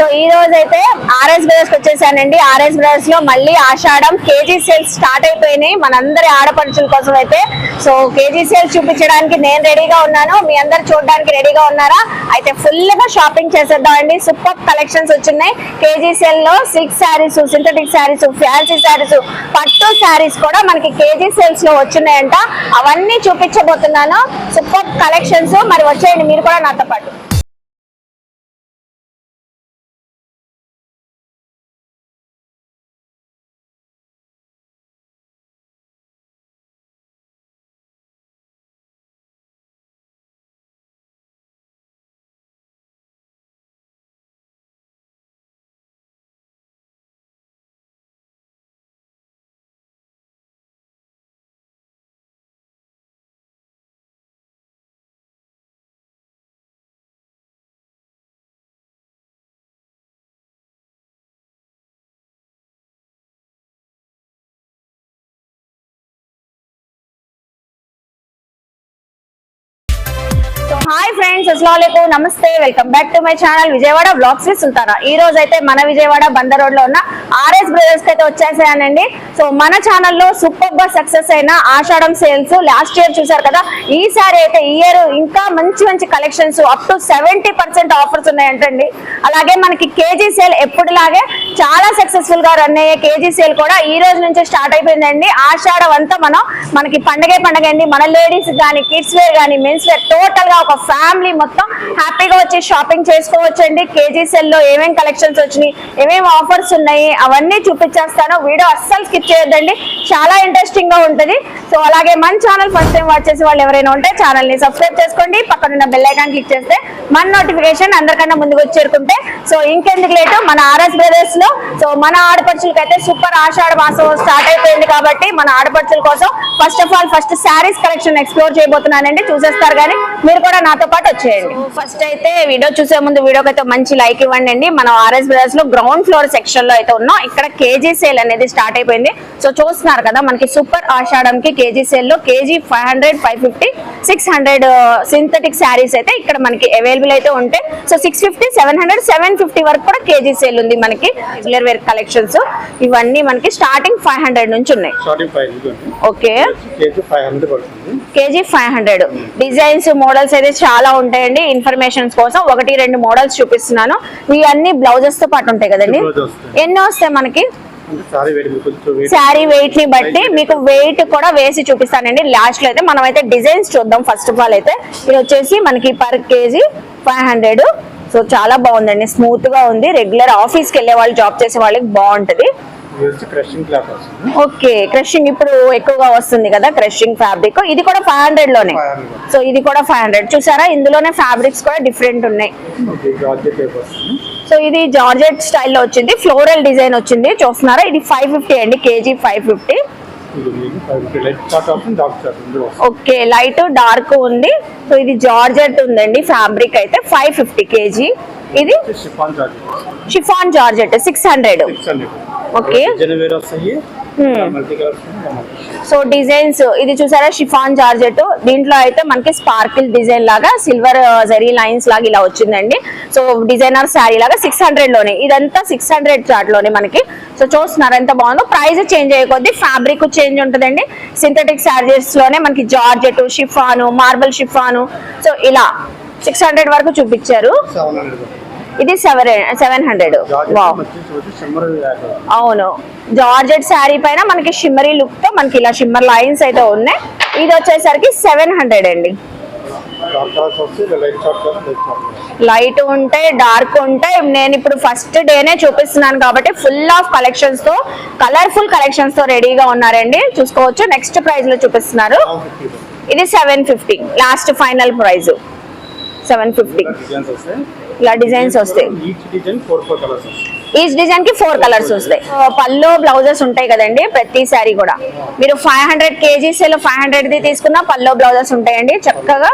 So ఈ రోజు అయితే ఆర్ఎస్ బ్రదర్స్ వచ్చేసానండి. ఆర్ఎస్ బ్రదర్స్లో మళ్ళీ ఆషాఢం కేజీ సేల్స్ స్టార్ట్ అయిపోయినాయి. మనందరి ఆడపడుచుల కోసం అయితే. సో కేజీ సేల్స్ చూపించడానికి నేను రెడీగా ఉన్నాను. మీ అందరు చూడడానికి రెడీగా ఉన్నారా? అయితే ఫుల్గా షాపింగ్ చేసేద్దామండి. సూపర్ కలెక్షన్స్ వచ్చినాయి. కేజీ సేల్లో six saris synthetic saris fancy saris పట్టు శారీస్ కూడా మనకి కేజీ సేల్స్లో వచ్చినాయంట. అవన్నీ చూపించబోతున్నాను. Super collections. మరి వచ్చేయండి. మీరు కూడా నాతో పాటు. హాయ్ ఫ్రెండ్స్ అస్సలం నమస్తే welcome back to my channel Vijayawada blogs with Sultana. ఈ రోజు అయితే మన విజయవాడ బందర్ రోడ్లో ఉన్న ఆర్ఎస్ బ్రదర్స్ అయితే వచ్చేసానండి. సో మన ఛానల్లో సూపర్గా సక్సెస్ అయిన ఆషాఢం సేల్స్ లాస్ట్ ఇయర్ చూసారు కదా. ఈసారి అయితే ఈ ఇయర్ ఇంకా మంచి మంచి collections up to seventy percent offers ఉన్నాయంటండి. అలాగే మనకి కేజీ సేల్ ఎప్పుడులాగే చాలా సక్సెస్ఫుల్గా రన్ అయ్యే కేజీ సేల్ కూడా ఈ రోజు నుంచి స్టార్ట్ అయిపోయిందండి. ఆషాఢం అంతా మనం మనకి పండగే పండగ అండి. మన లేడీస్ కానీ కిడ్స్ వేర్ కానీ మెన్స్ వేర్ టోటల్గా ఒక ఫ్యామిలీ మొత్తం హ్యాపీగా వచ్చి షాపింగ్ చేసుకోవచ్చండి. కేజీ సెల్లో ఏమేమి కలెక్షన్స్ వచ్చినాయి ఏమేమి ఆఫర్స్ ఉన్నాయి అవన్నీ చూపించేస్తాను. వీడియో అస్సలు స్కిప్ చేయొద్దండి. చాలా ఇంట్రెస్టింగ్గా ఉంటది. సో అలాగే మన ఛానల్ ఫస్ట్ టైం వాచ్ చేసే వాళ్ళు ఎవరైనా ఉంటే ఛానల్ని సబ్స్క్రైబ్ చేసుకోండి. పక్కనున్న బెల్ ఐకాన్ క్లిక్ చేస్తే మన నోటిఫికేషన్ అందరికన్నా ముందుకు వచ్చి చేరుకుంటే. సో ఇంకెందుకు లేటు? మన ఆర్ఎస్ బ్రదర్స్లో సో మన ఆడపడుచులకి అయితే సూపర్ ఆషాఢ మాసం స్టార్ట్ అయిపోయింది కాబట్టి మన ఆడపడుచుల కోసం first of all first saris collection explore చేయబోతున్నానండి. చూసేస్తారు కానీ మీరు కూడా నాతో పాటు వచ్చేయండి. ఫస్ట్ అయితే వీడియో చూసే ముందు వీడియోకి అయితే మంచి లైక్ ఇవ్వండి అండి మనం ఆర్ఎస్ బ్రదర్స్లో గ్రౌండ్ ఫ్లోర్ సెక్షన్లో అయితే ఉన్నాం. ఇక్కడ కేజీ సేల్ అనేది స్టార్ట్ అయిపోయింది. సో చూస్తున్నారు కదా మనకి సూపర్ ఆషాఢంకి కేజీ సేల్లో KG five hundred five fifty six hundred synthetic saris అయితే ఇక్కడ మనకి అవైలబుల్ అయితే ఉంటాయి. So six fifty seven hundred seven fifty వరకు కూడా కేజీ సేల్ ఉంది మనకి రెగ్యులర్ వేర్ కలెక్షన్స్ ఇవన్నీ మనకి స్టార్టింగ్ ఫైవ్ హండ్రెడ్ నుంచి ఉన్నాయి. Okay KG five hundred designs models అయితే చాలా ఉంటాయండి. ఇన్ఫర్మేషన్స్ కోసం ఒకటి రెండు మోడల్స్ చూపిస్తున్నాను. ఇవన్నీ బ్లౌజెస్తో పాటు ఉంటాయి కదండి. ఎన్ని వస్తాయి మనకి? శారీ వెయిట్ని బట్టి మీకు వెయిట్ కూడా వేసి చూపిస్తానండి. లాస్ట్లో అయితే మనం అయితే డిజైన్స్ చూద్దాం ఫస్ట్ ఆఫ్ ఆల్ అయితే. ఇది వచ్చేసి మనకి per KG five hundred so చాలా బాగుందండి. స్మూత్గా ఉంది. రెగ్యులర్ ఆఫీస్కి వెళ్ళే వాళ్ళు జాబ్ చేసే వాళ్ళకి బాగుంటది. ఓకే క్రషింగ్ ఇప్పుడు ఎక్కువగా వస్తుంది కదా క్రషింగ్ ఫ్యాబ్రిక్ ఇది కూడా ఫైవ్ హండ్రెడ్లోనే. 500. సో ఇది కూడా ఫైవ్ హండ్రెడ్ చూసారా? ఇందులోనే ఫ్యాబ్రిక్స్ కూడా డిఫరెంట్ ఉన్నాయి. సో ఇది జార్జెట్ స్టైల్లో వచ్చింది. ఫ్లోరల్ డిజైన్ వచ్చింది. చూస్తున్నారా? ఇది ఫైవ్ ఫిఫ్టీ అండి KG five fifty okay light dark ఉంది. సో ఇది జార్జెట్ ఉందండి ఫ్యాబ్రిక్ అయితే ఫైవ్ ఫిఫ్టీ కేజీ ఇది chiffon georgette six hundred okay so designs ఇది చూసారా? షిఫాన్ జార్జెట్ దీంట్లో అయితే మనకి స్పార్కిల్ డిజైన్ లాగా సిల్వర్ జరీ లైన్స్ లాగా ఇలా వచ్చిందండి. సో డిజైనర్ శారీ లాగా సిక్స్ హండ్రెడ్లోనే. ఇదంతా సిక్స్ హండ్రెడ్ చార్ట్లోనే మనకి. సో చూస్తున్నారు ఎంత బాగుందో. ప్రైస్ చేంజ్ అయ్యకొద్ది ఫ్యాబ్రిక్ చేంజ్ ఉంటుందండి. సింథటిక్ శారీస్లోనే మనకి georgette chiffon marble chiffon so ఇలా సిక్స్ హండ్రెడ్ వరకు చూపించారు. ఇది సెవెన్ సెవెన్ హండ్రెడ్ అవును. జార్జెట్ శారీ పైన మనకి షిమ్మరీ లుక్తో మనకి ఇలా షిమ్మర్ లైన్స్ అయితే ఉన్నాయి. ఇది వచ్చేసరికి సెవెన్ హండ్రెడ్ అండి. లైట్ ఉంటాయి డార్క్ ఉంటాయి. నేను ఇప్పుడు ఫస్ట్ డేనే చూపిస్తున్నాను కాబట్టి ఫుల్ ఆఫ్ కలెక్షన్స్తో కలర్ఫుల్ కలెక్షన్స్తో రెడీగా ఉన్నారండి. చూసుకోవచ్చు. నెక్స్ట్ ప్రైస్లో చూపిస్తున్నారు. ఇది seven fifty last final price seven fifty ఇలా డిజైన్స్ వస్తాయి. ఈచ్ డిజైన్కి ఫోర్ కలర్స్ వస్తాయి. పల్లో బ్లౌజెస్ ఉంటాయి కదండి ప్రతి సారీ కూడా. మీరు five hundred KGs five hundred the తీసుకున్న పల్లో బ్లౌజెస్ ఉంటాయండి చక్కగా.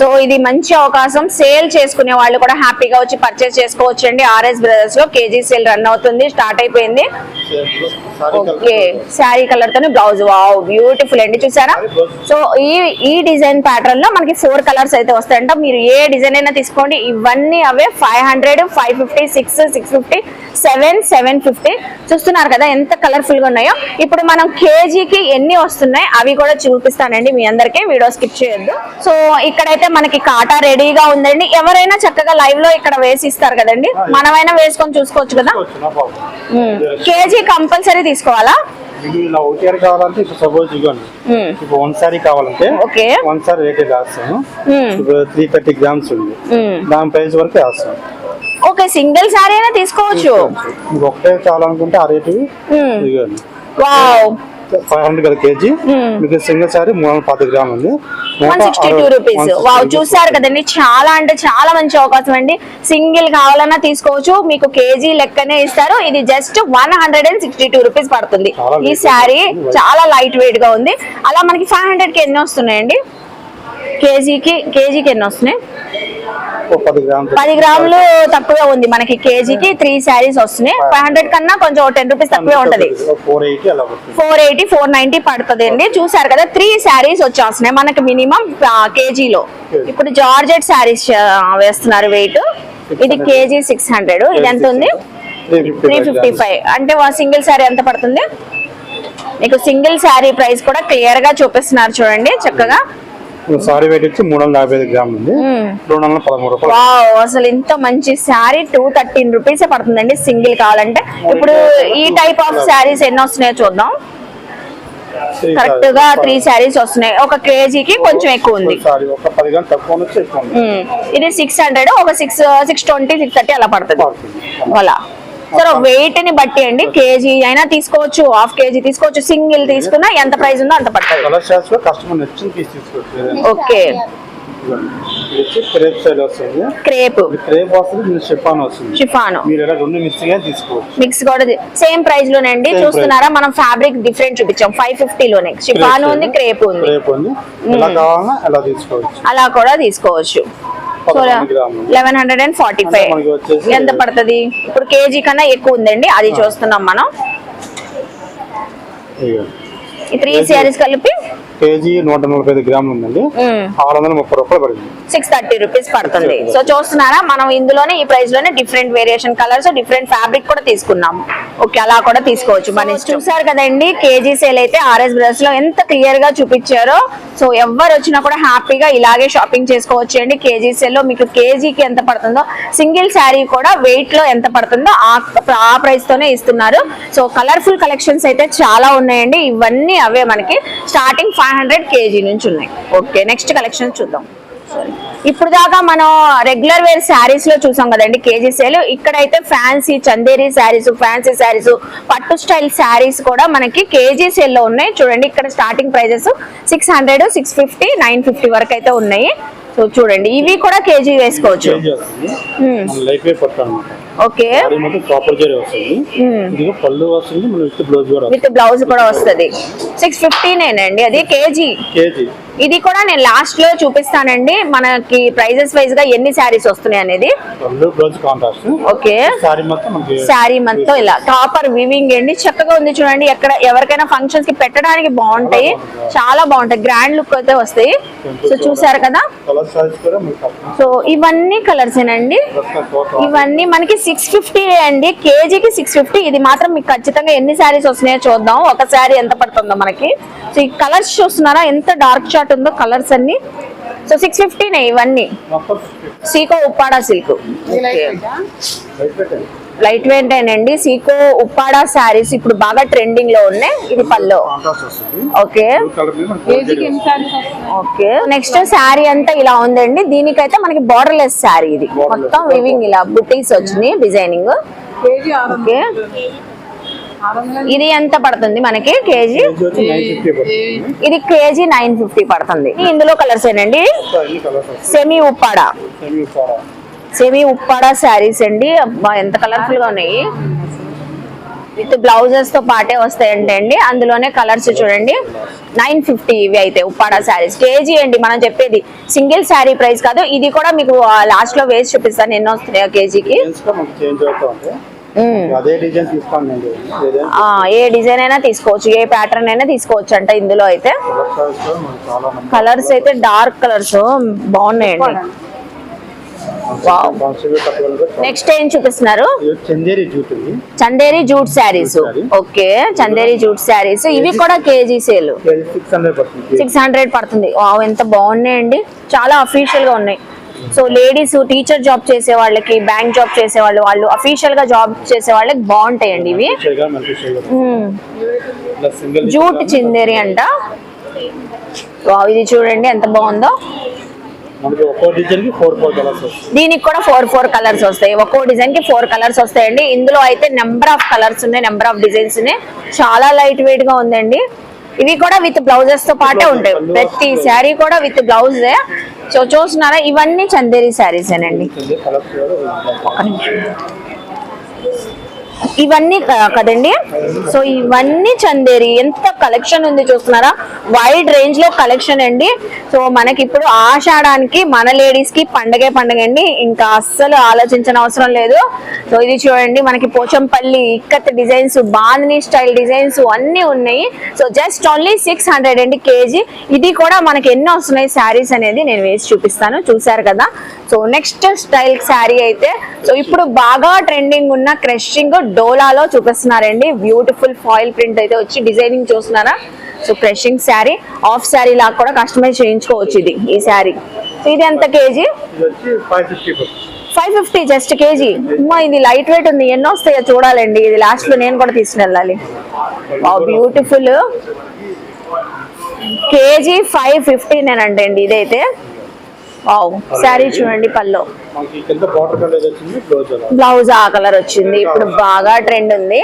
సో ఇది మంచి అవకాశం. సేల్ చేసుకునే వాళ్ళు కూడా హ్యాపీగా వచ్చి పర్చేస్ చేసుకోవచ్చు అండి ఆర్ఎస్ బ్రదర్స్లో కేజీ సేల్ రన్ అవుతుంది స్టార్ట్ అయిపోయింది. Same sari colour okay sari colour తోనే బ్లౌజ్ వావ్ బ్యూటిఫుల్ అండి చూసారా? సో ఈ ఈ డిజైన్ ప్యాటర్న్లో మనకి ఫోర్ కలర్స్ అయితే వస్తాయంట. మీరు ఏ డిజైన్ అయినా తీసుకోండి. ఇవన్నీ అవే five hundred five fifty six six fifty seven seven fifty. చూస్తున్నారు కదా ఎంత కలర్ఫుల్గా ఉన్నాయో. ఇప్పుడు మనం కేజీకి ఎన్ని వస్తున్నాయి అవి కూడా చూపిస్తానండి మీ అందరికీ. వీడియో స్కిప్ చేయొద్దు. సో ఇక్కడైతే మనకి కాటా రెడీగా ఉందండి. ఎవరైనా చక్కగా లైవ్లో ఇక్కడ వేసి ఇస్తారు కదండి. మనమైనా వేసుకొని చూసుకోవచ్చు కదా. కేజీ కంపల్సరీ తీసుకోవాలా? ఇలా ఒకటి కావాలంటే ఇప్పుడు సపోజ్ ఇవ్వండి మ్మ్. ఇప్పుడు వన్ సారీ కావాలంటే ఓకే. వన్ సారీ రేట్ రాస్తాను. ఇప్పుడు త్రీ థర్టీ గ్రామ్స్ ఉంది. మ్మ్. దాని ప్రైస్ వరకు వేస్తాను ఓకే సింగిల్ సారీ అయినా తీసుకోవచ్చు. ఒకటే కావాలనుకుంటే ఆ రేటు మ్మ్. ఇవ్వండి. వావ్ ఫైవ్ హండ్రెడ్ కదా కేజీ. మీకు సింగిల్ సారీ మూడు వందల గ్రాములు ఉంది. One sixty two rupees. Wow చూసారు కదండి చాలా అంటే చాలా మంచి అవకాశం అండి. సింగిల్ కావాలన్నా తీసుకోవచ్చు మీకు కేజీ లెక్కనే ఇస్తారు. ఇది just one hundred and sixty two rupees పడుతుంది. ఈ శారీ. చాలా లైట్ వెయిట్గా ఉంది. అలా మనకి ఫైవ్ హండ్రెడ్కి ఎన్ని వస్తున్నాయండి? కేజీకి కేజీకి ఎన్ని వస్తున్నాయి? పది గ్రాములు తక్కువే ఉంది మనకి కేజీకి త్రీ శారీస్ వస్తున్నాయి. ఫైవ్ హండ్రెడ్ కన్నా కొంచెం టెన్ రూపీస్ తక్కువే ఉంటది. ఫోర్ ఎయిటీ ఫోర్ నైన్టీ పడుతుంది. అండి చూసారు కదా త్రీ శారీస్ వచ్చేస్తున్నాయి మనకి మినిమం కేజీలో. ఇప్పుడు జార్జెట్ శారీస్ వేస్తున్నారు వెయిట్ ఇది కేజీ సిక్స్ హండ్రెడ్ ఇది ఎంత ఉంది? త్రీ ఫిఫ్టీ ఫైవ్ అంటే సింగిల్ శారీ ఎంత పడుతుంది? మీకు సింగిల్ శారీ ప్రైస్ కూడా క్లియర్గా చూపిస్తున్నారు చూడండి చక్కగా. సారీ వెయిట్ వచ్చి మూడు వందల యాభై ఐదు గ్రాములు ఉంది. రెండు వందల పదమూడు రూపాయలు. అసలు ఇంత మంచి శారీ టూ థర్టీన్ రూపీస్ పడుతుందండి సింగిల్ కావాలంటే. ఇప్పుడు ఈ టైప్ ఆఫ్ శారీస్ ఎన్ని వస్తున్నాయో చూద్దాం. కరెక్ట్గా త్రీ శారీస్ వస్తున్నాయి. ఒక కేజీకి కొంచెం ఎక్కువ ఉంది. ఇది సిక్స్ హండ్రెడ్ ఒక six six twenty six thirty అలా పడుతుంది. పడుతుంది. అలా సరే వెయిట్ని బట్టి అండి కేజీ అయినా తీసుకోవచ్చు హాఫ్ కేజీ తీసుకోవచ్చు సింగిల్ తీసుకున్నా ఎంత ప్రైస్ ఉందో అంత పడుతుంది. ఓకే క్రేప్ స్టైల్ వస్తుంది. క్రేప్ ఇది క్రేప్ వస్తుంది ఇది షిఫాన్ వస్తుంది. షిఫాను మీరు ఇలా రెండు మిక్సింగ్గా తీసుకోవచ్చు. మిక్స్ కూడా సేమ్ ప్రైస్లోనే అండి చూస్తున్నారా? మనం ఫ్యాబ్రిక్ డిఫరెంట్ చూపించాం ఫైవ్ ఫిఫ్టీ లోనే. షిఫాను ఉంది క్రేప్ ఉంది. క్రేప్ ఉంది. ఎలా కావాలన్నా ఎలా తీసుకోవచ్చు. అలా కూడా తీసుకోవచ్చు. Eleven hundred and forty five. ఎంత పడుతుంది? ఇప్పుడు కేజీ కన్నా ఎక్కువ ఉందండి అది చూస్తున్నాం మనం. ఈ త్రీ శారీస్ కలిపి కేజీ నూట నలభై ఐదు గ్రాములు ఉందండి. ఆరు వందల ముప్పై రూపాయలు పడింది. సిక్స్ థర్టీ రూపీస్ పడుతుంది. సో చూస్తున్నారా మనం ఇందులోనే ఈ ప్రైస్లోనే different variation colours different fabric కూడా తీసుకున్నాము. ఓకే అలా కూడా తీసుకోవచ్చు. మన చూసారు కదండి కేజీ సేల్ అయితే ఆర్ఎస్ బ్రదర్స్లో ఎంత క్లియర్గా చూపించారో. సో ఎవరు వచ్చినా కూడా హ్యాపీగా ఇలాగే షాపింగ్ చేసుకోవచ్చు అండి. కేజీ సేల్లో మీకు కేజీకి ఎంత పడుతుందో సింగిల్ శారీ కూడా వెయిట్లో ఎంత పడుతుందో ఆ ఆ ప్రైస్ తోనే ఇస్తున్నారు. సో కలర్ఫుల్ కలెక్షన్స్ అయితే చాలా ఉన్నాయండి. ఇవన్నీ అవే మనకి. స్టార్టింగ్ ఫైవ్ హండ్రెడ్ కేజీ నుంచి ఉన్నాయి. ఓకే నెక్స్ట్ కలెక్షన్ చూద్దాం. ఇప్పుడు దాకా మనం రెగ్యులర్ వేర్ శారీస్లో చూసాం కదండి కేజీ సేల్ ఇక్కడైతే ఫ్యాన్సీ చందేరి శారీస్ ఫ్యాన్సీ శారీస్ పట్టు స్టైల్ శారీస్ కూడా మనకి కేజీ సేల్లో ఉన్నాయి. చూడండి ఇక్కడ starting prices six hundred six fifty nine fifty వరకు అయితే ఉన్నాయి. సో చూడండి ఇవి కూడా కేజీ వేసుకోవచ్చు. ఓకే. జరీ వస్తుంది. ఇది పళ్ళు వస్తుంది మన విత్ బ్లౌజ్ కూడా వస్తుంది విత్ బ్లౌజ్ కూడా వస్తుంది. సిక్స్ ఫిఫ్టీనేనండి అది కేజీ. కేజీ. ఇది కూడా నేను లాస్ట్లో చూపిస్తానండి మనకి ప్రైజెస్ వైజ్గా ఎన్ని శారీస్ వస్తున్నాయి అనేది. ఓకే. సారీ మొత్తం మనకి శారీ మొత్తం ఇలా. టాపర్ వివింగ్ అండి. చక్కగా ఉంది చూడండి ఎక్కడ ఎవరికైనా ఫంక్షన్స్కి పెట్టడానికి బాగుంటాయి. చాలా బాగుంటాయి. గ్రాండ్ లుక్ అయితే వస్తాయి. సో చూసారు కదా? సో ఇవన్నీ కలర్స్ ఏనండి? టోటల్ ఇవన్నీ మనకి సిక్స్ ఫిఫ్టీ అండి. కేజీకి సిక్స్ ఫిఫ్టీ ఇది మాత్రం మీకు ఖచ్చితంగా ఎన్ని శారీస్ వస్తున్నాయో చూద్దాం. ఒక శారీ ఎంత పడుతుందో మనకి. సో ఈ కలర్స్ చూస్తున్నారా? ఎంత డార్క్ షార్ట్ ఉందో కలర్స్ అన్ని. సో సిక్స్ ఫిఫ్టీనే ఇవన్నీ. సీకో ఉప్పాడా సిల్క్. లైట్ వెయిట్ అండి సీకో ఉప్పాడా శారీస్ ఇప్పుడు బాగా ట్రెండింగ్లో ఉన్నాయి. ఇది pallu okay. Okay. Next sari అంతా ఇలా ఉందండి. దీనికైతే మనకి బార్డర్ లెస్ శారీ ఇది. మొత్తం వివింగ్ ఇలా బుటీస్ వచ్చినాయి డిజైనింగ్ ఓకే. ఇది ఎంత పడుతుంది మనకి? కేజీ? ఇది కేజీ నైన్ ఫిఫ్టీ పడుతుంది. ఇందులో కలర్స్ ఏనండి? సెమీ ఉప్పాడా. సెమీ ఉప్పాడ శారీస్ అండి. అబ్బా ఎంత కలర్ఫుల్గా ఉన్నాయి. విత్ బ్లౌజెస్తో పాటే వస్తాయంటే అండి. అందులోనే కలర్స్ చూడండి. నైన్ ఫిఫ్టీ ఇవి అయితే ఉప్పాడ శారీస్. కేజీ అండి మనం చెప్పేది. సింగిల్ శారీ ప్రైస్ కాదు. ఇది కూడా మీకు లాస్ట్లో వేసి చూపిస్తాను. ఎన్నో వస్తున్నాయో కేజీకి. ఏ డిజైన్ అయినా తీసుకోవచ్చు. ఏ ప్యాటర్న్ అయినా తీసుకోవచ్చు అంట ఇందులో అయితే. కలర్స్ అయితే డార్క్ కలర్స్ బాగున్నాయండి. నెక్స్ట్ ఏం చూపిస్తున్నారు? Chanderi jute saris. Okay. Chanderi jute saris. ఇవి కూడా కేజీ సేల్. సిక్స్ హండ్రెడ్ పడుతుంది ఎంత బాగున్నాయండి. చాలా అఫీషియల్గా ఉన్నాయి. సో లేడీస్ టీచర్ జాబ్ చేసే వాళ్ళకి బ్యాంక్ జాబ్ చేసే వాళ్ళు వాళ్ళు అఫీషియల్గా జాబ్ చేసే వాళ్ళకి బాగుంటాయండి ఇవి జూట్ చిందేరి అంట. వావ్ ఇది చూడండి ఎంత బాగుందో. దీనికి కూడా ఫోర్ ఫోర్ కలర్స్ వస్తాయి. ఒక్కో డిజైన్కి ఫోర్ కలర్స్ వస్తాయండి. ఇందులో అయితే నెంబర్ ఆఫ్ కలర్స్ ఉన్నాయి నెంబర్ ఆఫ్ డిజైన్స్ ఉన్నాయి. చాలా లైట్ వెయిట్గా ఉందండి. ఇవి కూడా విత్ బ్లౌజెస్తో పాటే ఉంటాయి. ప్రతి శారీ కూడా విత్ బ్లౌజ్ సో చూస్తున్నారా? ఇవన్నీ చందేరి శారీస్ ఏనండి. కలర్స్ కూడా ఇవన్నీ కదండి? సో ఇవన్నీ చందేరి ఎంత కలెక్షన్ ఉంది చూస్తున్నారా? వైడ్ రేంజ్లో కలెక్షన్ అండి. సో మనకి ఇప్పుడు ఆషాఢానికి మన లేడీస్కి పండగే పండగ అండి. ఇంకా అస్సలు ఆలోచించిన అవసరం లేదు. సో ఇది చూడండి మనకి Pochampally ikat designs bandhani style designs అన్ని ఉన్నాయి. So just only six hundred అండి కేజీ. ఇది కూడా మనకి ఎన్నో వస్తున్నాయి శారీస్ అనేది నేను వేసి చూపిస్తాను. చూసారు కదా? సో నెక్స్ట్ స్టైల్ శారీ అయితే సో ఇప్పుడు బాగా ట్రెండింగ్ ఉన్న క్రషింగ్ డోలాలో చూపిస్తున్నారండి. బ్యూటిఫుల్ ఫాయిల్ ప్రింట్ అయితే వచ్చి డిజైనింగ్ చూస్తున్నారా? So crushing saree of saree లాగా కూడా కస్టమైజ్ చేయించుకోవచ్చు ఇది ఈ శారీ సో ఇది ఎంత KG? Five fifty fifty just KG. అమ్మా ఇది లైట్ వెయిట్ ఉంది. ఎన్నో వస్తాయో చూడాలండి. ఇది లాస్ట్లో నేను కూడా తీసుకుని వెళ్ళాలి. బ్యూటిఫుల్ కేజీ ఫైవ్ ఫిఫ్టీనేనండి అండి ఇదైతే. వావ్ శారీ చూడండి పల్లో బ్లౌజ్ ఆ కలర్ వచ్చింది. ఇప్పుడు బాగా ట్రెండ్ ఉంది.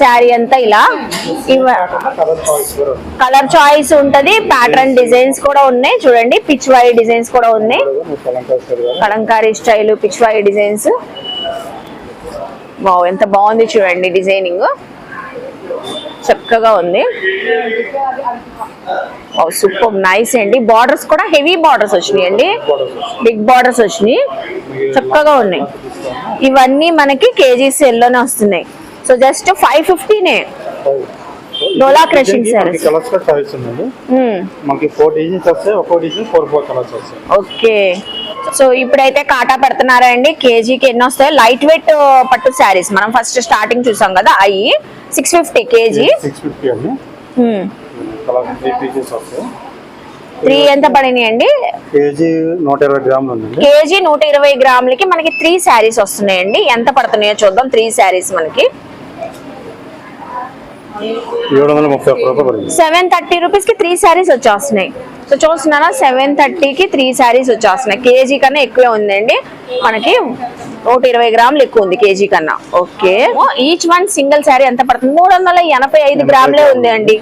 శారీ అంతా ఇలా. కలర్ చాయిస్ ఉంటది. ప్యాటర్న్ డిజైన్స్ కూడా ఉన్నాయి. చూడండి పిచ్ వై డిజైన్స్ కూడా ఉన్నాయి. Kalamkari style kalamkari style pichwai designs. Wow ఎంత బాగుంది చూడండి డిజైనింగ్. చక్కగా ఉంది. సూపర్. నైస్ అండి. బార్డర్స్ కూడా హెవీ బార్డర్స్ వచ్చినాయి అండి. బిగ్ బార్డర్స్ వచ్చినాయి. చక్కగా ఉన్నాయి. ఇవన్నీ మనకి కేజీస్లోనే వస్తున్నాయి. సో జస్ట్ ఫైవ్ ఫిఫ్టీనే డోలా crushing sarees. కలర్స్ కూడా చాయిస్ ఉందండి మనకి ఫోర్ డిజైన్స్ వస్తాయి ఒక్కో డిజైన్ ఫోర్ ఫోర్ కలర్స్ వస్తాయి. ఓకే సో ఇప్పుడైతే కాటా పెడుతున్నారా అండి? కేజీకి ఎన్ని వస్తాయి? లైట్ వెయిట్ పట్టు శారీస్. మనం ఫస్ట్ స్టార్టింగ్ చూసాం కదా అవి six fifty KG six fifty అండి. కలర్ త్రీ పీసెస్ వస్తాయి త్రీ ఎంత పడినాయి అండి కేజీ నూట ఇరవై గ్రాములు కేజీ నూట ఇరవై గ్రాములకి మనకి త్రీ శారీస్ వస్తున్నాయండి. ఎంత పడుతున్నాయో చూద్దాం. త్రీ శారీస్ మనకి. సెవెన్ థర్టీ రూపీస్కి త్రీ శారీస్ వచ్చేస్తున్నాయి. సో చూస్తున్నారా? సెవెన్ థర్టీకి త్రీ శారీస్ వచ్చేస్తున్నాయి. కేజీ కన్నా ఎక్కువే ఉందండి. మనకి నూట ఇరవై గ్రాములు ఎక్కువ ఉంది కేజీ కన్నా. Okay. Each one single saree ఎంత పడుతుంది? మూడు వందల ఎనభై ఐదు గ్రాములే ఉంది అండి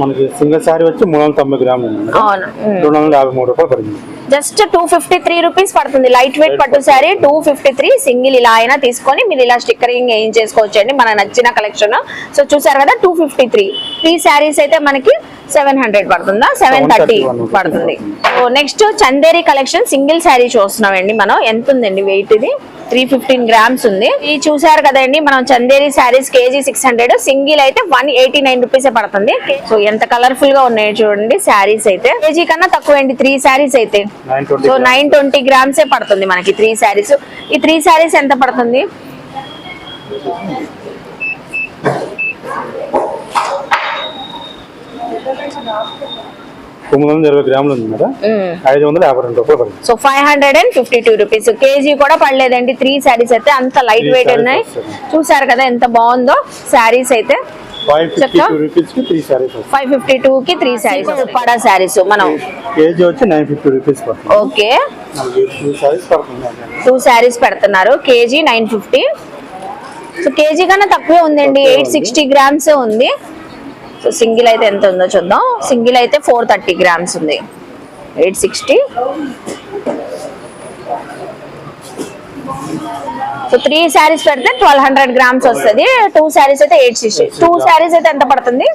మనకి సింగిల్ సారీ వచ్చి మూడు వందల తొంభై గ్రాములు అవును? రెండు వందల యాభై మూడు రూపాయలు పడింది. Just two fifty three rupees పడుతుంది. లైట్ వెయిట్ పట్టు saree two fifty three single ఇలా అయినా తీసుకొని మీరు ఇలా స్టిక్కరింగ్ ఏం చేసుకోవచ్చు అండి మన నచ్చిన కలెక్షన్ సో చూసారు కదా two fifty three. Three sarees అయితే మనకి సెవెన్ హండ్రెడ్ పడుతుందా? సెవెన్ థర్టీ 731 పడుతుంది. So next Chanderi collection single saree చూస్తున్నామండి మనం. ఎంత ఉందండి వెయిట్ ఇది? త్రీ ఫిఫ్టీన్ గ్రామ్స్ ఉంది. ఇది చూసారు కదండి మనం Chanderi sarees KG six hundred single అయితే వన్ ఎయిటీ నైన్ రూపీస్ పడుతుంది. సో ఎంత కలర్ఫుల్గా ఉన్నాయి చూడండి శారీస్ అయితే. కేజీ కన్నా తక్కువ అండి త్రీ శారీస్ అయితే. సో నైన్ ట్వంటీ గ్రామ్స్ పడుతుంది మనకి త్రీ శారీస్. ఈ త్రీ శారీస్ ఎంత పడుతుంది? తొమ్మిది వందల ఇరవై గ్రాములు ఉంది మేడం. ఐదు వందల యాభై రెండు రూపాయలు పడింది. So five hundred and fifty two rupees. KG కూడా పడలేదండి. త్రీ శారీస్ అయితే అంత లైట్ వెయిట్ ఉన్నాయి. చూసారు కదా ఎంత బాగుందో శారీస్ అయితే. Five fifty? టూ కి త్రీ శారీస్ శారీస్ మనం. కేజీ వచ్చి నైన్ ఫిఫ్టీ రూపీస్ పడుతుంది. ఓకే. టూ శారీస్ పెడుతున్నారు. KG nine fifty. So KG కన్నా తక్కువే ఉందండి. ఎయిట్. సిక్స్టీ గ్రామ్స్ ఉంది. సో సింగిల్ అయితే ఎంత ఉందో చూద్దాం. సింగిల్ అయితే ఫోర్ థర్టీ గ్రామ్స్ ఉంది. Eight sixty. So three sarees పెడితే ట్వెల్వ్ హండ్రెడ్ గ్రామ్స్ వస్తుంది. టూ శారీస్ అయితే ఎయిట్ సిక్స్టీ. టూ శారీస్ అయితే ఎంత పడుతుంది?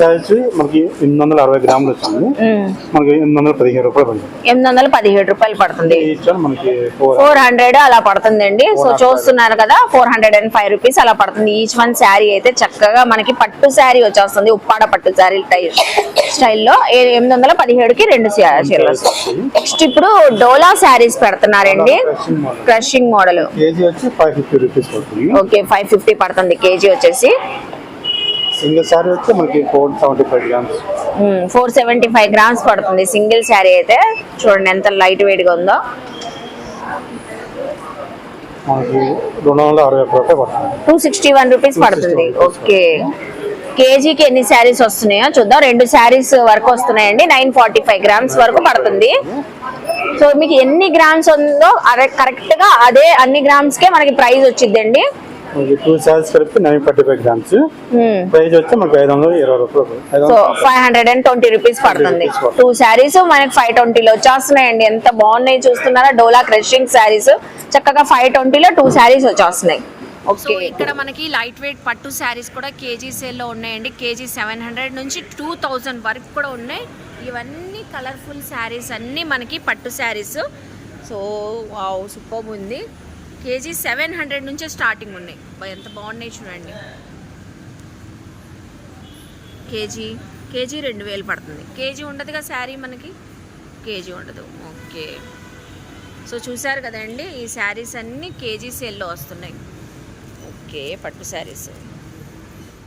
సైజ్ మనకి ఎనిమిది వందల అరవై గ్రాములు వచ్చింది మనకి ఎనిమిది వందల పదిహేను రూపాయలు పడుతుంది ఎనిమిది వందల పదిహేడు రూపాయలు పడుతుంది. ఈచ్ వన్ మనకి ఫోర్ హండ్రెడ్ అలా పడుతుందండి. సో చూస్తున్నారు కదా four hundred and five rupees అలా పడుతుంది. ఈచ్ వన్ శారీ అయితే చక్కగా మనకి పట్టు శారీ వచ్చేస్తుంది. ఉప్పాడ పట్టు శారీ స్టైల్లో ఎనిమిది వందల పదిహేడుకి రెండు చీరలు నెక్స్ట్ ఇప్పుడు డోలా శారీస్ పెడుతున్నారండి. Crushing model okay five fifty పడుతుంది కేజీ వచ్చేసి. సింగిల్ సారీ వచ్చి మనకి four seventy five grams. Four seventy five grams పడుతుంది. సింగిల్ శారీ అయితే చూడండి ఎంత లైట్ వెయిట్గా ఉందో. మనకి రెండు వందల అరవై ఒక్క రూపాయలు పడుతుంది. టూ సిక్స్టీ వన్ రూపీస్ పడుతుంది. ఓకే. కేజీకి ఎన్ని శారీస్ వస్తున్నాయో చూద్దాం. రెండు శారీస్ వరకు వస్తున్నాయండి. నైన్ ఫార్టీ ఫైవ్ గ్రామ్స్ వరకు పడుతుంది. సో మీకు ఎన్ని గ్రామ్స్ ఉందో అదే కరెక్ట్గా అదే అన్ని గ్రామ్స్ కే మనకి ప్రైస్ వచ్చిందండి టూ సారీస్ కలిపి nine forty five grams price వచ్చి మనకి ఐదు వందల ఇరవై రూపాయలు ఐదు సో వందల five hundred and twenty rupees పడుతుంది. టూ శారీస్ మనకి ఫైవ్ ట్వంటీలో వచ్చేస్తున్నాయండి. ఎంత బాగున్నాయి చూస్తున్నారా? డోలా క్రషింగ్ శారీస్ చక్కగా ఫైవ్ ట్వంటీలో టూ శారీస్ వచ్చేస్తున్నాయి. సో ఓకే ఇక్కడ మనకి లైట్ వెయిట్ పట్టు శారీస్ కూడా కేజీ సేల్లో ఉన్నాయండి. కేజీ సెవెన్ హండ్రెడ్ నుంచి టూ థౌజండ్ వరకు కూడా ఉన్నాయి. ఇవన్నీ కలర్ఫుల్ శారీస్ అన్నీ మనకి పట్టు శారీస్ సో వావ్ సూపర్ ఉంది. కేజీ సెవెన్ హండ్రెడ్ నుంచే స్టార్టింగ్ ఉన్నాయి. ఎంత బాగున్నాయి చూడండి. కేజీ కేజీ రెండు వేలు పడుతుంది. కేజీ ఉండదుగా శారీ మనకి? కేజీ ఉండదు. ఓకే. సో చూసారు కదండి ఈ శారీస్ అన్నీ కేజీ సేల్లో వస్తున్నాయి. ఓకే పట్టు శారీస్.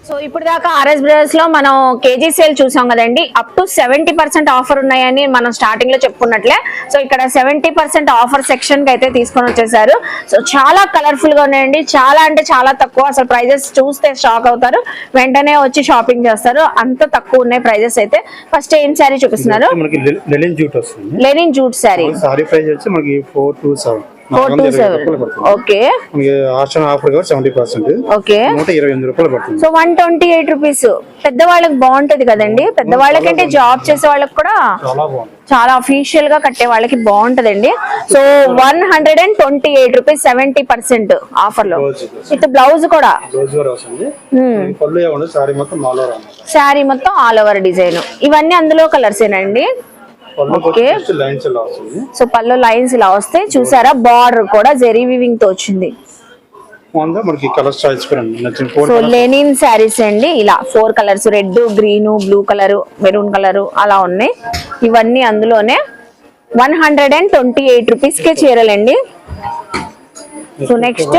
సో ఇప్పుడు దాకా ఆర్ఎస్ బ్రదర్స్లో మనం కేజీ సేల్ చూసాం కదండి. Up to seventy percent offer ఉన్నాయని మనం స్టార్టింగ్లో చెప్పుకున్నట్లే. సో ఇక్కడ సెవెంటీ పర్సెంట్ ఆఫర్ సెక్షన్కి అయితే తీసుకొని వచ్చేసారు. సో చాలా కలర్ఫుల్గా ఉన్నాయండి. చాలా అంటే చాలా తక్కువ. అసలు ప్రైజెస్ చూస్తే షాక్ అవుతారు. వెంటనే వచ్చి షాపింగ్ చేస్తారు. అంత తక్కువ ఉన్నాయి ప్రైజెస్ అయితే. ఫస్ట్ ఏం శారీ చూపిస్తున్నారు? Linen jute saree saree price వచ్చి మనకి four two seven four two seven okay మనకి ఆప్షన్ ఆఫర్ కూడా సెవెంటీ పర్సెంట్ ఓకే నూట ఇరవై ఎనిమిది రూపాయలు పడుతుంది. So one twenty eight rupees పెద్దవాళ్ళకి బాగుంటది కదండి. పెద్దవాళ్ళకంటే జాబ్ చేసే వాళ్ళకి కూడా చాలా అఫీషియల్గా కట్టే వాళ్ళకి బాగుంటదండి. So one hundred and twenty eight rupees seventy percent ఆఫర్లో. విత్ బ్లౌజ్ కూడా. శారీ మొత్తం ఆల్ ఓవర్ డిజైన్ ఇవన్నీ అందులో కలర్స్ ఏనండి వస్తుంది. సో పళ్ళు లైన్స్ ఇలా వస్తాయి. చూసారా? బార్డర్ కూడా జెరీ వివింగ్తో వచ్చింది. మనకి colour choice so linen sarees అండి. ఇలా four colours red green blue colour maroon colour అలా ఉన్నాయి. ఇవన్నీ అందులోనే one hundred and twenty eight rupees K చీరలండి. So next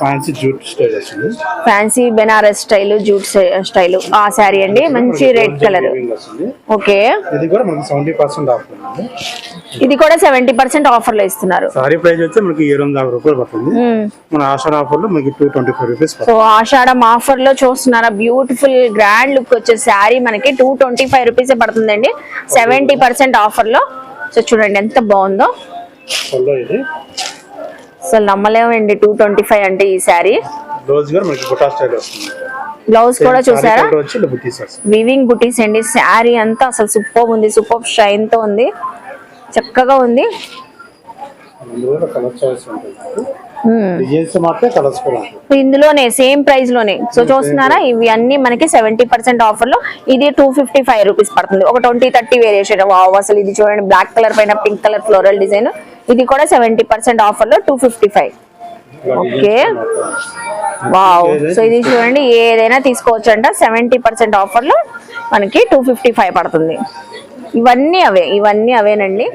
fancy jute style వస్తుంది. Fancy Banaras style jute style ఆ శారీ అండి. మంచి రెడ్ కలర్ ఓకే ఇది కూడా మనకి సెవెంటీ పర్సెంట్ ఆఫ్ ఉంది. ఇది కూడా సెవెంటీ పర్సెంట్ ఆఫర్లో ఇస్తున్నారు. సారీ ప్రైస్ వచ్చి మనకి ఏడు వందల యాభై రూపాయలు పడుతుంది. మన ఆషాఢ ఆఫర్లో మనకి two twenty five rupees so ఆషాఢం ఆఫర్లో చూస్తున్నారా? బ్యూటిఫుల్ గ్రాండ్ లుక్ వచ్చే శారీ మనకి టూ ట్వంటీ ఫైవ్ రూపీస్ పడుతుందండి. సెవెంటీ పర్సెంట్ ఆఫర్లో. సో చూడండి ఎంత బాగుందో. అసలు నమ్మలేమండి. టూ ట్వంటీ ఫైవ్ అంటే ఈ శారీ. బ్లౌజ్ కూడా చూసారా? వివింగ్ బుటీస్ అండి. శారీ అంతా అసలు సూపర్ ఉంది. సూపర్ షైన్తో ఉంది. చక్కగా ఉంది. Hmm. ఇందులోనే సేమ్ ప్రైస్లోనే. సో చూస్తున్నారా? ఇవి అన్ని మనకి సెవెంటీ పర్సెంట్ ఆఫర్లో ఇది టూ ఫిఫ్టీ ఫైవ్ రూపీస్ పడుతుంది. ఒక ట్వంటీ థర్టీ వేరియేషన్ అసలు ఇది చూడండి. బ్లాక్ కలర్ పైన పింక్ కలర్ ఫ్లోరల్ డిజైన్ ఇది కూడా సెవెంటీ పర్సెంట్ ఆఫర్లో two fifty five okay. Wow so ఇది చూడండి ఏదైనా తీసుకోవచ్చు అంట సెవెంటీ పర్సెంట్ ఆఫర్లో మనకి టూ ఫిఫ్టీ ఫైవ్ పడుతుంది. ఇవన్నీ అవే ఇవన్నీ అవేనండి.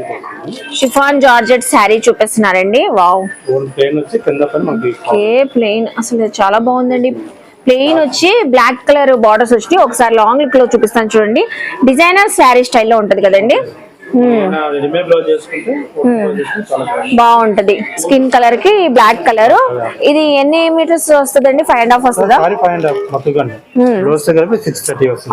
షిఫాన్ జార్జెట్ శారీ చూపిస్తున్నారండి. వావ్ ఏ ప్లెయిన్ అసలు చాలా బాగుందండి. ప్లెయిన్ వచ్చి బ్లాక్ కలర్ బార్డర్స్ వచ్చి ఒకసారి లాంగ్ లుక్లో చూపిస్తాను చూడండి. డిజైనర్ శారీ స్టైల్లో ఉంటది కదండి. చేసుకుంటే చాలా బాగుంటుంది. స్కిన్ కలర్కి బ్లాక్ కలర్ ఇది ఎన్ని మీటర్స్ వస్తుందండి? ఫైవ్ అండ్ హాఫ్ వస్తుందా?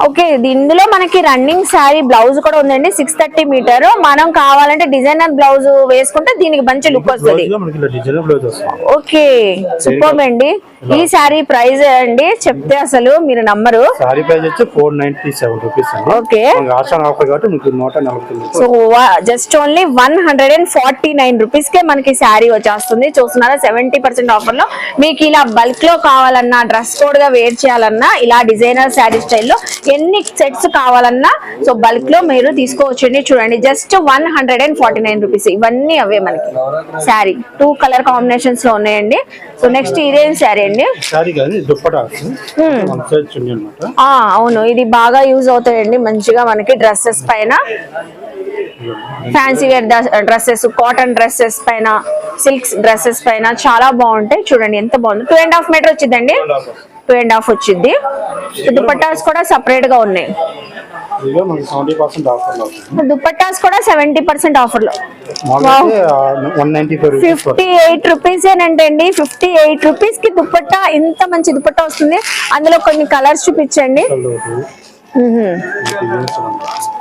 ఓకే ఇది ఇందులో మనకి రన్నింగ్ శారీ బ్లౌజ్ కూడా ఉందండి. సిక్స్ థర్టీ మీటర్ మనం కావాలంటే డిజైనర్ బ్లౌజ్ వేసుకుంటే దీనికి మంచి లుక్ వస్తుంది. ఓకే సూపర్ అండి. ఈ శారీ ప్రైస్ అండి? చెప్తే అసలు మీరు నమ్మరు. సారీ ప్రైస్ వచ్చి ఫోర్ నైన్టీ సెవెన్ రూపీస్ అండి. ఓకే ఆఫర్ కాబట్టి మీకు నూట నలభై so just only one hundred and forty nine rupees కే మనకి శారీ వచ్చేస్తుంది. చూస్తున్నారా సెవెంటీ పర్సెంట్ ఆఫర్లో మీకు ఇలా బల్క్లో కావాలన్నా డ్రెస్ కోడ్గా వేర్ చేయాలన్నా ఇలా డిజైనర్ శారీ స్టైల్లో ఎన్ని సెట్స్ కావాలన్నా సో బల్క్లో మీరు తీసుకోవచ్చండి. చూడండి just one hundred and forty nine rupees ఇవన్నీ అవే మనకి. శారీ. టూ కలర్ కాంబినేషన్స్లో ఉన్నాయండి. సో నెక్స్ట్ ఇదేం శారీ అండి. అవును. ఇది బాగా యూజ్ అవుతాయండి. మంచిగా మనకి డ్రెస్సెస్ పైన. Fancy wear dresses cotton dresses పైన సిల్క్స్ డ్రెస్సెస్ పైన చాలా బాగుంటాయి. చూడండి ఎంత బాగుంది. టూ అండ్ హాఫ్ మీటర్ వచ్చిందండి. టూ అండ్ హాఫ్ వచ్చింది. దుపట్టాస్ కూడా సపరేట్గా ఉన్నాయి. దుపట్టాస్ కూడా సెవెంటీ పర్సెంట్ ఆఫర్లో. ఫిఫ్టీ ఎయిట్ రూపీస్ ఏనంటండి. ఫిఫ్టీ ఎయిట్ రూపీస్కి దుపట్టా ఇంత మంచి దుపట్టా వస్తుంది. అందులో కొన్ని కలర్స్ చూపించండి.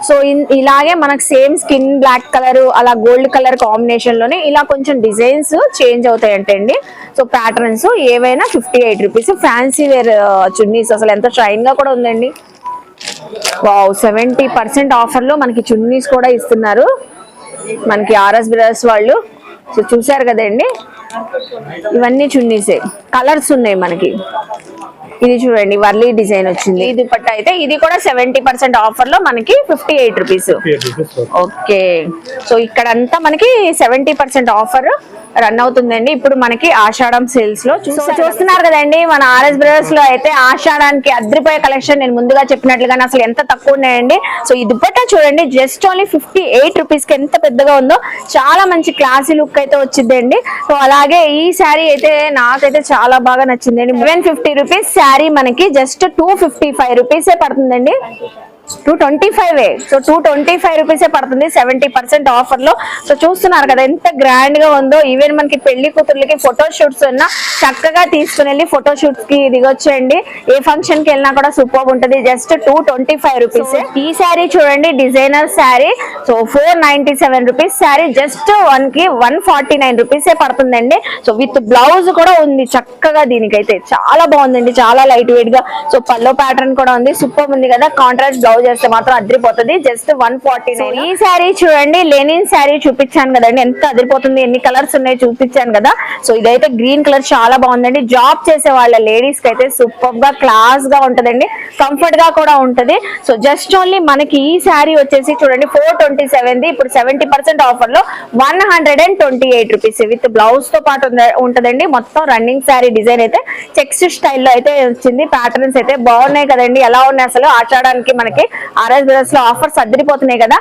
సో ఇన్- ఇలాగే మనకు సేమ్ స్కిన్ బ్లాక్ కలర్ అలా గోల్డ్ కలర్ కాంబినేషన్లోనే ఇలా కొంచెం డిజైన్స్ చేంజ్ అవుతాయి అండి. సో ప్యాటర్న్స్ ఏవైనా fifty eight rupees. Fancy wear chunnis అసలు ఎంత షైన్గా కూడా ఉందండి. వావ్ సెవెంటీ పర్సెంట్ ఆఫర్లో మనకి చున్నీస్ కూడా ఇస్తున్నారు. మనకి ఆర్ఎస్ బ్రదర్స్ వాళ్ళు. సో చూసారు కదండి? ఇవన్నీ చున్నీసే. కలర్స్ ఉన్నాయి మనకి. ఇది చూడండి వర్లీ డిజైన్ వచ్చింది. ఇది పట్ట అయితే ఇది కూడా సెవెంటీ పర్సెంట్ ఆఫర్లో మనకి fifty eight rupees okay. So ఇక్కడంతా మనకి సెవెంటీ పర్సెంట్ ఆఫర్. రన్ అవుతుందండి. ఇప్పుడు మనకి ఆషాఢం సేల్స్లో చూస్తున్నారు కదండి మన ఆర్ఎస్ బ్రదర్స్లో అయితే ఆషాఢానికి అద్రిపోయే కలెక్షన్ నేను ముందుగా చెప్పినట్లుగానే అసలు ఎంత తక్కువ ఉన్నాయండి. సో ఈ దుప్పట్టా చూడండి జస్ట్ ఓన్లీ ఫిఫ్టీ ఎయిట్ రూపీస్కి ఎంత పెద్దగా ఉందో చాలా మంచి క్లాసీ లుక్ అయితే వచ్చిందండి. సో అలాగే ఈ శారీ అయితే నాకైతే చాలా బాగా నచ్చిందండి. సెవెన్ ఫిఫ్టీ రూపీస్ శారీ మనకి జస్ట్ టూ ఫిఫ్టీ ఫైవ్ రూపీసే పడుతుందండి. Two twenty five so two twenty five రూపీసే పడుతుంది. సెవెంటీ పర్సెంట్ ఆఫర్లో సో చూస్తున్నారు కదా ఎంత గ్రాండ్గా ఉందో. ఈవెన్ మనకి పెళ్ళి కూతుర్లకి ఫోటో షూట్స్ ఉన్నా చక్కగా తీసుకుని వెళ్ళి ఫోటో షూట్స్కి దిగొచ్చేయండి ఏ ఫంక్షన్కి వెళ్ళినా కూడా సూపర్ ఉంటుంది. Just two twenty five rupees. ఈ శారీ చూడండి designer saree. So four ninety seven rupees saree. Just వన్కి వన్ ఫార్టీ నైన్ రూపీసే పడుతుందండి. సో విత్ బ్లౌజ్ కూడా ఉంది చక్కగా దీనికైతే. చాలా బాగుందండి చాలా లైట్ వెయిట్గా. సో పల్లో ప్యాటర్న్ కూడా ఉంది. సూపర్ ఉంది కదా కాంట్రాక్ట్ బ్లౌజ్ వేస్తే మాత్రం అదిరిపోతుంది. జస్ట్ వన్ ఫార్టీ ఈ శారీ చూడండి లెనిన్ శారీ చూపించాను కదండి ఎంత అదిరిపోతుంది ఎన్ని కలర్స్ ఉన్నాయి చూపించాను కదా. సో ఇదైతే గ్రీన్ కలర్ చాలా బాగుందండి. జాబ్ చేసే వాళ్ళ లేడీస్కి అయితే సూపర్గా క్లాస్గా ఉంటదండి. కంఫర్ట్గా కూడా ఉంటది. సో జస్ట్ ఓన్లీ మనకి ఈ శారీ వచ్చేసి చూడండి ఫోర్ ట్వంటీ సెవెన్ ది. ఇప్పుడు సెవెంటీ పర్సెంట్ ఆఫర్లో one hundred and twenty eight rupees with బ్లౌజ్తో పాటు ఉంటదండి. మొత్తం రన్నింగ్ శారీ డిజైన్ అయితే చెక్స్ స్టైల్లో అయితే వచ్చింది. ప్యాటర్న్స్ అయితే బాగున్నాయి కదండి. ఎలా ఉన్నాయి అసలు? ఆచాడానికి మనకి ఆర్ఎస్ బ్రదర్స్లో ఆఫర్స్ అద్దరిపోతున్నాయి కదా.